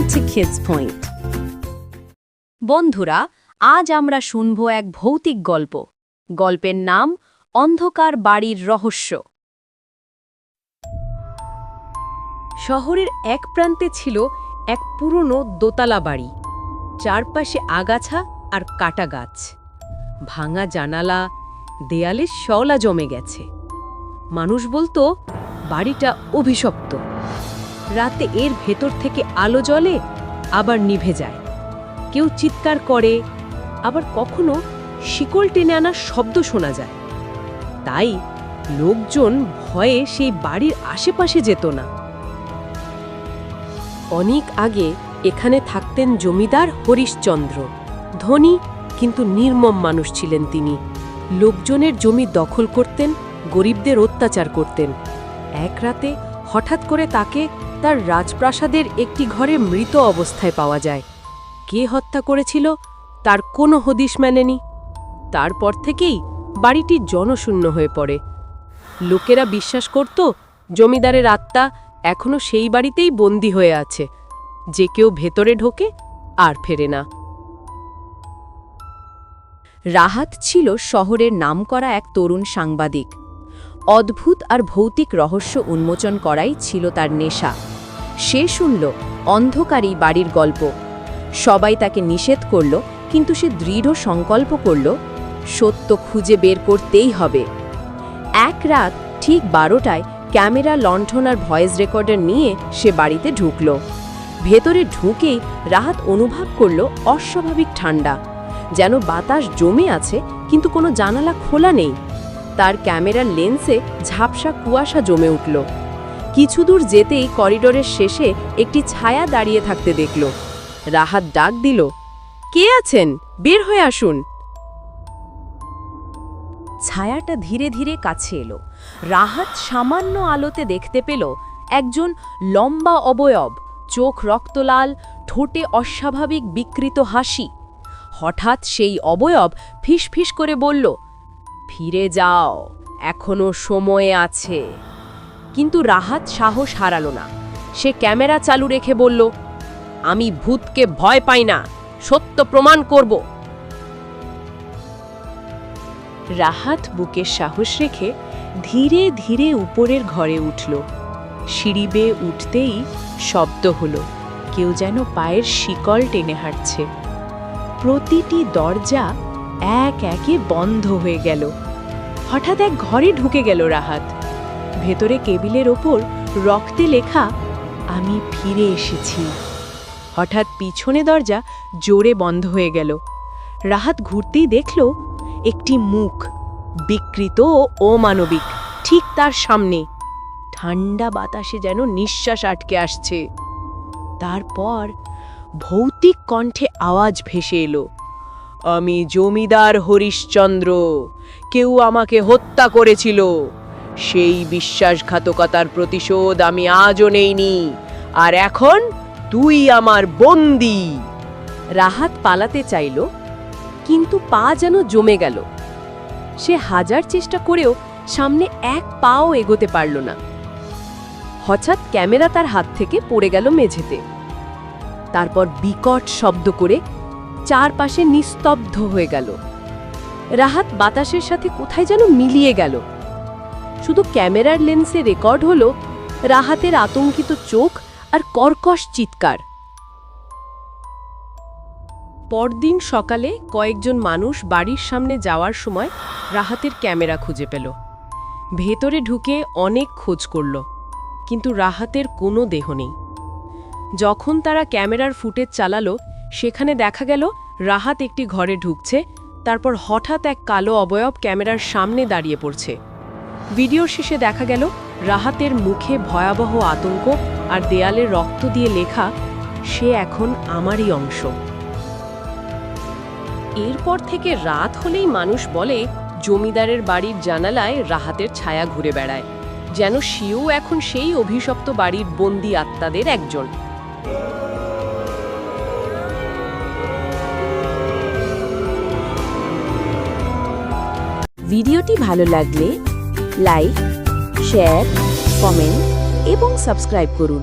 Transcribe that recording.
to Kids Point. বন্ধুরা, আজ আমরা শুনব এক ভৌতিক গল্প। গল্পের নাম অন্ধকার বাড়ির রহস্য। শহরের এক প্রান্তে ছিল এক পুরনো দোতলা বাড়ি। চারপাশে আগাছা আর কাটা গাছ। ভাঙা জানালা, দেয়ালে শওলা জমে গেছে। মানুষ বলতো, বাড়িটা অভিশপ্ত। রাতে এর ভেতর থেকে আলো জ্বলে, আবার নিভে যায়। কেউ চিৎকার করে, আবার কখনো শিকল টেনে আনার শব্দ শোনা যায়। তাই লোকজন ভয়ে সেই বাড়ির আশেপাশে যেত না। অনেক আগে এখানে থাকতেন জমিদার হরিশচন্দ্র। ধনী কিন্তু নির্মম মানুষ ছিলেন তিনি। লোকজনের জমি দখল করতেন, গরিবদের অত্যাচার করতেন। এক রাতে হঠাৎ করে তাকে তার রাজপ্রাসাদের একটি ঘরে মৃত অবস্থায় পাওয়া যায়। কে হত্যা করেছিল তার কোনো হদিশ মেনেনি তারপর থেকেই বাড়িটি জনশূন্য হয়ে পড়ে। লোকেরা বিশ্বাস করত, জমিদারের আত্মা এখনও সেই বাড়িতেই বন্দী হয়ে আছে। যে কেউ ভেতরে ঢোকে আর ফেরে না। রাহাত ছিল শহরের নামকরা এক তরুণ সাংবাদিক। অদ্ভুত আর ভৌতিক রহস্য উন্মোচন করাই ছিল তার নেশা। সে শুনল অন্ধকারই বাড়ির গল্প। সবাই তাকে নিষেধ করল, কিন্তু সে দৃঢ় সংকল্প করল, সত্য খুঁজে বের করতেই হবে। এক রাত, ঠিক বারোটায়, ক্যামেরা লণ্ঠন আর ভয়েস রেকর্ডার নিয়ে সে বাড়িতে ঢুকল। ভেতরে ঢুকেই রাহাত অনুভব করল অস্বাভাবিক ঠান্ডা। যেন বাতাস জমে আছে, কিন্তু কোনো জানালা খোলা নেই। তার ক্যামেরার লেন্সে ঝাপসা কুয়াশা জমে উঠল। কিছু দূর যেতেই করিডোরের শেষে একটি ছায়া দাঁড়িয়ে থাকতে দেখল। রাহাত ডাক দিল, কে আছেন? বের হয়ে আসুন। ছায়াটা ধীরে ধীরে কাছে এলো। রাহাত সামান্য আলোতে দেখতে পেল একজন লম্বা অবয়ব, চোখ রক্তলাল ঠোঁটে অস্বাভাবিক বিকৃত হাসি। হঠাৎ সেই অবয়ব ফিসফিস করে বলল ফিরে যাও। এখনও সময় আছে। কিন্তু রাহাত সাহস হারালো না। সে ক্যামেরা চালু রেখে বলল, আমি ভূতকে ভয় পাই না। সত্য প্রমাণ করব। রাহাত বুকে সাহস রেখে ধীরে ধীরে উপরের ঘরে উঠল। সিঁড়ি বেয়ে উঠতেই শব্দ হলো, কেউ যেন পায়ের শিকল টেনে হাঁটছে। প্রতিটি দরজা এক একে বন্ধ হয়ে গেল। হঠাৎ এক ঘরে ঢুকে গেল রাহাত। ভেতরে কেবিলের ওপর রক্তে লেখা, আমি ফিরে এসেছি। হঠাৎ পিছনে দরজা জোরে বন্ধ হয়ে গেল। রাহাত ঘুরতেই দেখল, একটি মুখ, বিকৃত ও অমানবিক, ঠিক তার সামনে। ঠান্ডা বাতাসে যেন নিঃশ্বাস আটকে আসছে। তারপর ভৌতিক কণ্ঠে আওয়াজ ভেসে এলো। আমি জমিদার হরিশচন্দ্র। কেউ আমাকে হত্যা করেছিল। সেই বিশ্বাসঘাতকতার প্রতিশোধ আমি আজও নেইনি। আর এখন তুই আমার বন্দি। রাহাত পালাতে চাইল, কিন্তু পা যেন জমে গেল। সে হাজার চেষ্টা করেও সামনে এক পাও এগোতে পারল না। হঠাৎ ক্যামেরা তার হাত থেকে পড়ে গেল মেঝেতে। তারপর বিকট শব্দ করে চারপাশে নিস্তব্ধ হয়ে গেল। রাহাত বাতাসের সাথে কোথায় যেন মিলিয়ে গেল। শুধু ক্যামেরার লেন্সে রেকর্ড হলো রাহাতের আতঙ্কিত চোখ আর কর্কশ চিৎকার। পরদিন সকালে কয়েকজন মানুষ বাড়ির সামনে যাওয়ার সময় রাহাতের ক্যামেরা খুঁজে পেল। ভেতরে ঢুকে অনেক খোঁজ করল, কিন্তু রাহাতের কোনো দেহ নেই। যখন তারা ক্যামেরার ফুটেজ চালালো সেখানে দেখা গেল, রাহাত একটি ঘরে ঢুকছে, তারপর হঠাৎ এক কালো অবয়ব ক্যামেরার সামনে দাঁড়িয়ে পড়ছে। ভিডিওর শেষে দেখা গেল, রাহাতের মুখে ভয়াবহ আতঙ্ক আর দেয়ালে রক্ত দিয়ে লেখা, সে এখন আমারই অংশ। এরপর থেকে রাত হলেই মানুষ বলে, জমিদারের বাড়ির জানালায় রাহাতের ছায়া ঘুরে বেড়ায়, যেন সেও এখন সেই অভিশপ্ত বাড়ির বন্দি আত্মাদের একজন। ভিডিওটি ভালো লাগলে লাইক শেয়ার কমেন্ট এবং সাবস্ক্রাইব করুন।